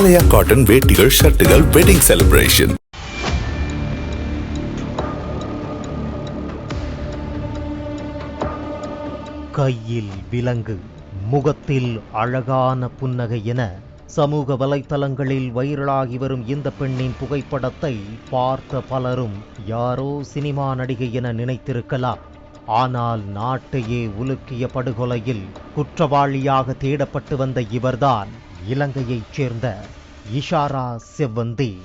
ஆலயா cotton வேட்டிகள் ஷர்ட்டுகள் wedding celebration கையில் விலங்கு முகத்தில் அழகான புன்னகை என சமூக வலைத்தளங்களில் வைரலாகி வரும் இந்த பெண்ணின் புகைப்படத்தை பார்த்த பலரும் யாரோ சினிமா நடிகை என நினைத்திருக்கலாம். ஆனால் நாட்டையே உலுக்கிய படுகொலையில் குற்றவாளியாக தேடப்பட்டு வந்த இவர்தான். இலங்கையைச் சேர்ந்த இஷாரா செவ்வந்தி.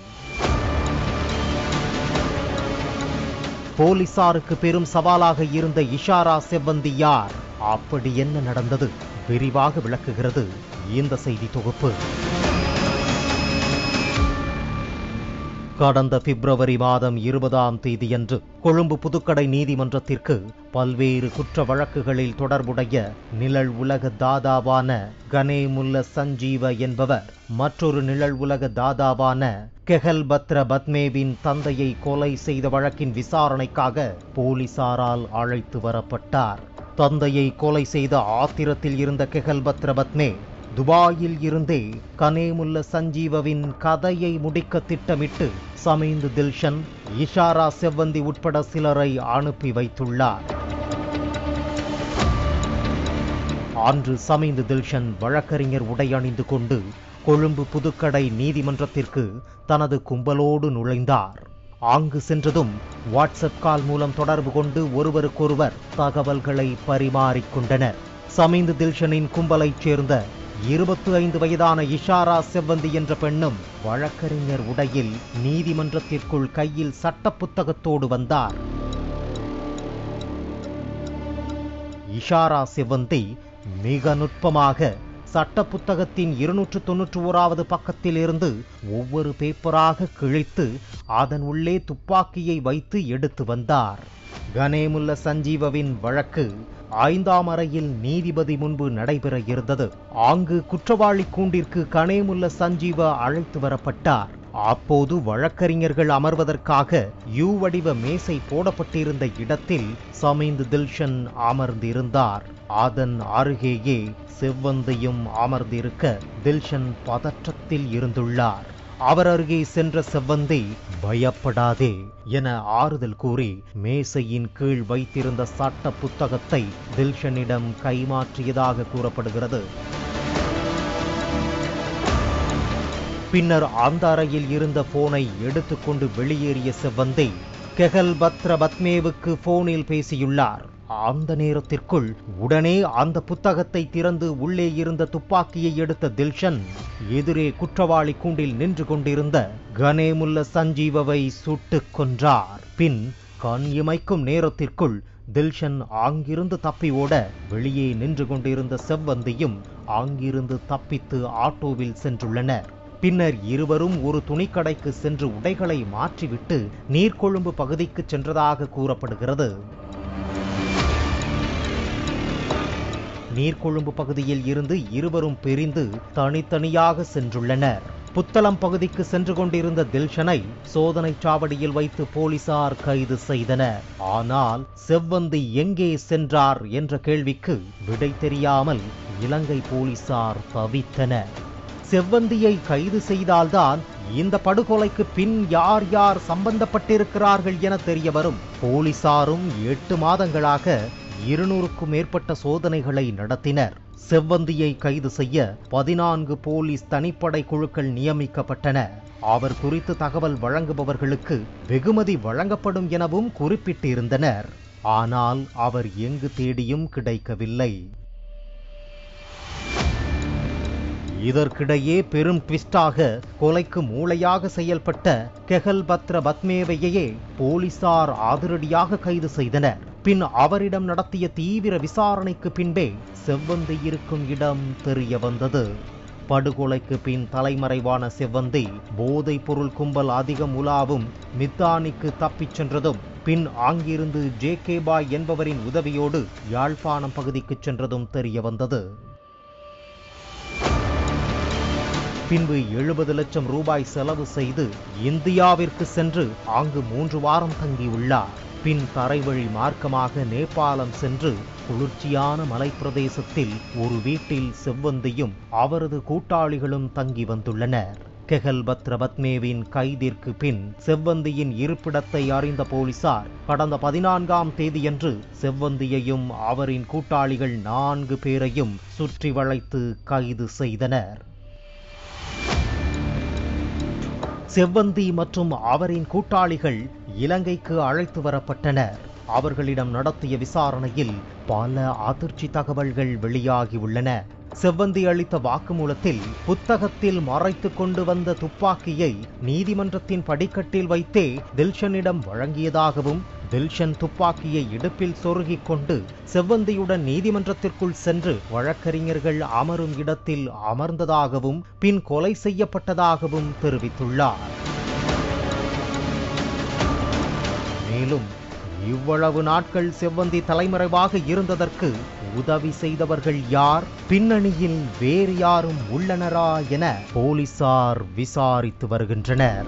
போலீசாருக்கு பெரும் சவாலாக இருந்த இஷாரா செவ்வந்தி யார்? அப்படி என்ன நடந்தது? விரிவாக விளக்குகிறது இந்த செய்தி தொகுப்பு. கடந்த பிப்ரவரி மாதம் இருபதாம் தேதியன்று கொழும்பு புதுக்கடை நீதிமன்றத்திற்கு பல்வேறு குற்ற வழக்குகளில் தொடர்புடைய நிழல் உலக தாதாவான கனேமுல்ல சஞ்சீவ என்பவர் மற்றொரு நிழல் உலக தாதாவான கெஹல்பத்ர பத்மேவின் தந்தையை கொலை செய்த வழக்கின் விசாரணைக்காக போலீசாரால் அழைத்து வரப்பட்டார். தந்தையை கொலை செய்த ஆத்திரத்தில் இருந்த கெஹல்பத்ர பத்மே துபாயில் இருந்தே கனேமுல்ல சஞ்சீவவின் கதையை முடிக்க திட்டமிட்டு சமீந்து தில்ஷன் இஷாரா செவ்வந்தி உட்பட சிலரை அனுப்பி வைத்துள்ளார். அன்று சமீந்து தில்ஷன் வழக்கறிஞர் உடை அணிந்து கொண்டு கொழும்பு புதுக்கடை நீதிமன்றத்திற்கு தனது கும்பலோடு நுழைந்தார். அங்கு சென்றதும் வாட்ஸ்அப் கால் மூலம் தொடர்பு கொண்டு ஒருவருக்கொருவர் தகவல்களை பரிமாறிக்கொண்டனர் சமீந்து தில்ஷனின் கும்பலைச் சேர்ந்த இருபத்தி ஐந்து வயதான இஷாரா செவ்வந்தி என்ற பெண்ணும் வழக்கறிஞர் உடையில் நீதிமன்றத்திற்குள் கையில் சட்ட புத்தகத்தோடு வந்தார். இஷாரா செவ்வந்தி மிக நுட்பமாக சட்ட புத்தகத்தின் இருநூற்று தொன்னூற்று ஓராவது பக்கத்தில் இருந்து ஒவ்வொரு பேப்பராக கிழித்து அதன் உள்ளே துப்பாக்கியை வைத்து எடுத்து வந்தார். கனேமுல்ல சஞ்சீவவின் வழக்கு ஐந்தாம் அறையில் நீதிபதி முன்பு நடைபெற இருந்தது. அங்கு குற்றவாளி கூண்டிற்கு கனேமுல்ல சஞ்சீவ அழைத்து வரப்பட்டார். அப்போது வழக்கறிஞர்கள் அமர்வதற்காக யூ வடிவ மேசை போடப்பட்டிருந்த இடத்தில் சமீந்த் தில்ஷன் அமர்ந்திருந்தார். அதன் அருகேயே செவ்வந்தையும் அமர்ந்திருக்க தில்ஷன் பதற்றத்தில் இருந்துள்ளார். அவர் அருகே சென்ற செவ்வந்தி பயப்படாதே என ஆறுதல் கூறி மேசையின் கீழ் வைத்திருந்த சட்ட புத்தகத்தை தில்ஷனிடம் கைமாற்றியதாக கூறப்படுகிறது. பின்னர் அந்த அறையில் இருந்த போனை எடுத்துக்கொண்டு வெளியேறிய செவ்வந்தி கெகல் பத்ர பத்மேவுக்கு போனில் பேசியுள்ளார். அந்த நேரத்திற்குள் உடனே அந்த புத்தகத்தை திறந்து உள்ளே இருந்த துப்பாக்கியை எடுத்த தில்ஷன் எதிரே குற்றவாளி கூண்டில் நின்று கொண்டிருந்த கனேமுல்ல சஞ்சீவவை சுட்டு கொன்றார். பின் கண் இமைக்கும் நேரத்திற்குள் தில்ஷன் அங்கிருந்து தப்பி ஓட வெளியே நின்று கொண்டிருந்த செவ்வந்தியும் அங்கிருந்து தப்பித்து ஆட்டோவில் சென்றுள்ளனர். பின்னர் இருவரும் ஒரு துணிக்கடைக்கு சென்று உடைகளை மாற்றிவிட்டு நீர்கொழும்பு பகுதிக்கு சென்றதாக கூறப்படுகிறது. நீர்கொழும்பு பகுதியில் இருந்து இருவரும் பிரிந்து தனித்தனியாக சென்றுள்ளனர். புத்தளம் பகுதிக்கு சென்று கொண்டிருந்த தில்ஷனை சோதனை சாவடியில் வைத்து போலீசார் கைது செய்தனர். ஆனால் செவ்வந்தி எங்கே சென்றார் என்ற கேள்விக்கு விடை தெரியாமல் இலங்கை போலீசார் தவித்தனர். செவ்வந்தியை கைது செய்தால்தான் இந்த படுகொலைக்கு பின் யார் யார் சம்பந்தப்பட்டிருக்கிறார்கள் என தெரிய வரும் போலீசாரும் எட்டு மாதங்களாக இருநூறுக்கும் மேற்பட்ட சோதனைகளை நடத்தினர். செவ்வந்தியை கைது செய்ய பதினான்கு போலீஸ் தனிப்படை குழுக்கள் நியமிக்கப்பட்டன. அவர் குறித்து தகவல் வழங்குபவர்களுக்கு வெகுமதி வழங்கப்படும் எனவும் குறிப்பிட்டிருந்தனர். ஆனால் அவர் எங்கு தேடியும் கிடைக்கவில்லை. இதற்கிடையே பெரும் ட்விஸ்டாக கொலைக்கு மூளையாக செயல்பட்ட கெகல் பத்ர பத்மேவையே போலீசார் அதிரடியாக கைது செய்தனர். பின் அவரிடம் நடத்திய தீவிர விசாரணைக்கு பின்பே செவ்வந்தி இருக்கும் இடம் தெரிய வந்தது. படுகொலைக்கு பின் தலைமறைவான செவ்வந்தி போதைப் பொருள் கும்பல் அதிகம் உலாவும் மித்தானிக்கு தப்பிச் சென்றதும் பின் அங்கிருந்து ஜே கே பாய் என்பவரின் உதவியோடு யாழ்ப்பாணம் பகுதிக்கு சென்றதும் தெரிய வந்தது. பின்பு எழுபது லட்சம் ரூபாய் செலவு செய்து இந்தியாவிற்கு சென்று அங்கு மூன்று வாரம் தங்கியுள்ளார். பின் தரைவழி மார்க்கமாக நேபாளம் சென்று குளிர்ச்சியான மலைப்பிரதேசத்தில் ஒரு வீட்டில் செவ்வந்தியும் அவரது கூட்டாளிகளும் தங்கி வந்துள்ளனர். கெகல் பத்ரபத்மேவின் கைதிற்கு பின் செவ்வந்தியின் இருப்பிடத்தை அறிந்த போலீசார் கடந்த பதினான்காம் தேதியன்று செவ்வந்தியையும் அவரின் கூட்டாளிகள் நான்கு பேரையும் சுற்றி வளைத்து கைது செய்தனர். செவ்வந்தி மற்றும் அவரின் கூட்டாளிகள் இலங்கைக்கு அழைத்து வரப்பட்டனர். அவர்களிடம் நடத்திய விசாரணையில் பல அதிர்ச்சி தகவல்கள் வெளியாகியுள்ளன. செவ்வந்தி அளித்த வாக்குமூலத்தில் புத்தகத்தில் மறைத்து கொண்டு வந்த துப்பாக்கியை நீதிமன்றத்தின் படிக்கட்டில் வைத்தே தில்ஷனிடம் வழங்கியதாகவும் தில்ஷன் துப்பாக்கியை இடுப்பில் சொருகிக் கொண்டு செவ்வந்தியுடன் நீதிமன்றத்திற்குள் சென்று வழக்கறிஞர்கள் அமரும் இடத்தில் அமர்ந்ததாகவும் பின் கொலை செய்யப்பட்டதாகவும் தெரிவித்துள்ளார் மேலும் இவ்வளவு நாட்கள் செவ்வந்தி தலைமறைவாக இருந்ததற்கு உதவி செய்தவர்கள் யார் பின்னணியில் வேறு யாரும் உள்ளனரா என போலீசார் விசாரித்து வருகின்றனர்.